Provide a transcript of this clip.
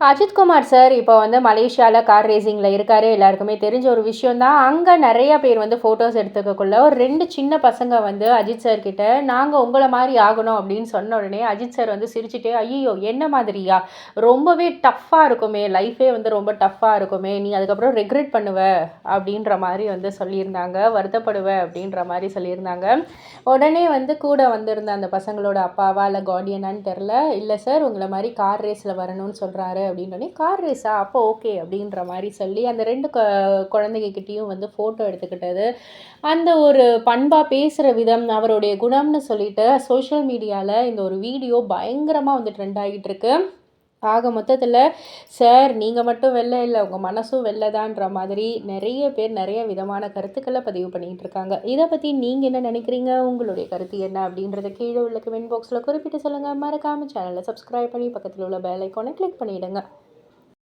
Ajithkumar sir இப்போ வந்து மலேசியாவில் கார் ரேசிங்கில் இருக்கார் எல்லாருக்குமே தெரிஞ்ச ஒரு விஷயம் தான் அங்கே நிறைய பேர் வந்து ஃபோட்டோஸ் எடுத்துக்கக்குள்ள ஒரு ரெண்டு சின்ன பசங்க வந்து அஜித் சார் கிட்ட நாங்கள் உங்களை மாதிரி ஆகணும் அப்படின்னு சொன்ன உடனே அஜித் சார் வந்து சிரிச்சுட்டே ஐயோ என்ன மாதிரியா? ரொம்பவே டஃப்பாக இருக்குமே. லைஃபே வந்து ரொம்ப டஃப்பாக இருக்குமே. நீ அதுக்கப்புறம் ரெக்ரெட் பண்ணுவ அப்படின்ற மாதிரி வந்து சொல்லியிருந்தாங்க. வருத்தப்படுவ அப்படின்ற மாதிரி சொல்லியிருந்தாங்க. உடனே வந்து கூட வந்திருந்த அந்த பசங்களோட அப்பாவா இல்லை கார்டியனான்னு தெரில இல்லை சார் உங்களை மாதிரி கார் ரேஸில் வரணும்னு சொல்கிறாரு அப்படின்னோடனே கார் ரேஸா அப்போ ஓகே அப்படின்ற மாதிரி சொல்லி அந்த ரெண்டு க குழந்தைங்கக்கிட்டேயும் வந்து ஃபோட்டோ எடுத்துக்கிட்டது. அந்த ஒரு பண்பாக பேசுகிற விதம் அவருடைய குணம்னு சொல்லிட்டு சோஷியல் மீடியாவில் இந்த ஒரு வீடியோ பயங்கரமாக வந்து ட்ரெண்ட் ஆகிட்டு இருக்கு. ஆக மொத்தத்தில் சார் நீங்கள் மட்டும் வெளில இல்லை உங்கள் மனசும் வெளிலதான்ற மாதிரி நிறைய பேர் நிறைய விதமான கருத்துக்களை பதிவு பண்ணிகிட்டு இருக்காங்க. இதை பற்றி நீங்கள் என்ன நினைக்கிறீங்க? உங்களுடைய கருத்து என்ன? அப்படின்றத கீழே உள்ள கமெண்ட் பாக்ஸில் குறிப்பிட்டு சொல்லுங்கள் மறக்காமல் சேனலை சப்ஸ்கிரைப் பண்ணி பக்கத்தில் உள்ள பெல் ஐக்கானை கிளிக் பண்ணிவிடுங்க